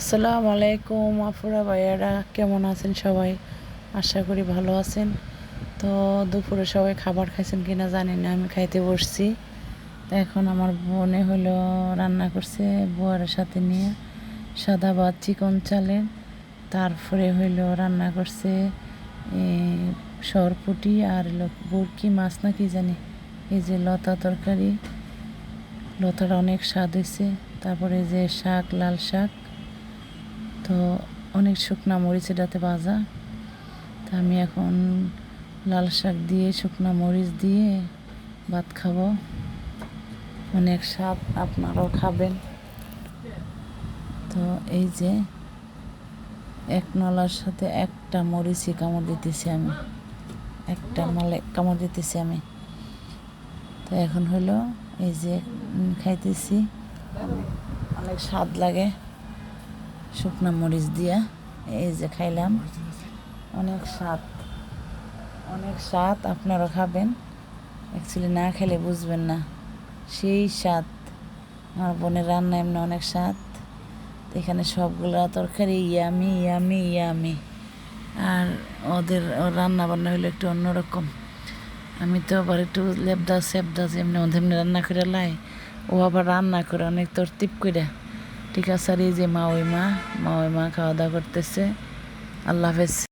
আসসালামু আলাইকুম আফুরা ভাইয়ারা, কেমন আছেন সবাই? আশা করি ভালো আছেন। তো দুপুরে সবাই খাবার খাইছেন কিনা জানি না, আমি খাইতে বসছি। তো এখন আমার বোনে হলো রান্না করছে বুয়ারের সাথে নিয়ে, সাদা ভাত, চিকন চালের। তারপরে হইল রান্না করছে সরপুটি আর বরকি মাছ না কি জানি? এই যে লতা তরকারি। লতাটা অনেক স্বাদ হয়েছে তারপরে যে শাক, লাল শাক। তো অনেক শুকনা মরিচ এটাতে ভাজা। তা আমি এখন লাল শাক দিয়ে, শুকনা মরিচ দিয়ে ভাত খাব। অনেক স্বাদ আপনারাও খাবেন। তো এই যে এক নলার সাথে একটা মরিচই কামড় দিতেছি আমি। একটা মালে কামড় দিতেছি আমি। তো এখন হলো এই যে খাইতেছি। অনেক স্বাদ লাগে। শুকনা মরিচ দিয়া এই যে খাইলাম। অনেক স্বাদ। অনেক স্বাদ, আপনারা খাবেন। অ্যাকচুয়ালি না খেলে বুঝবেন না। সেই স্বাদ। আমার বোনের রান্না এমনি অনেক স্বাদ। এখানে সবগুলা তরকারি ইয়ামি ইয়ামি ইয়ামি। আর ওদের রান্না বান্না হলো একটু অন্যরকম। আমি তো আবার একটু লেবদা, সেবদা এমনি ওদের রান্না করে লাই, ও আবার রান্না করে অনেক তরতিব করে ঠিক আছে যে মা ওই মা মা ওই মা খাওয়া দাওয়া করতেছে। আল্লাহ হাফেজ।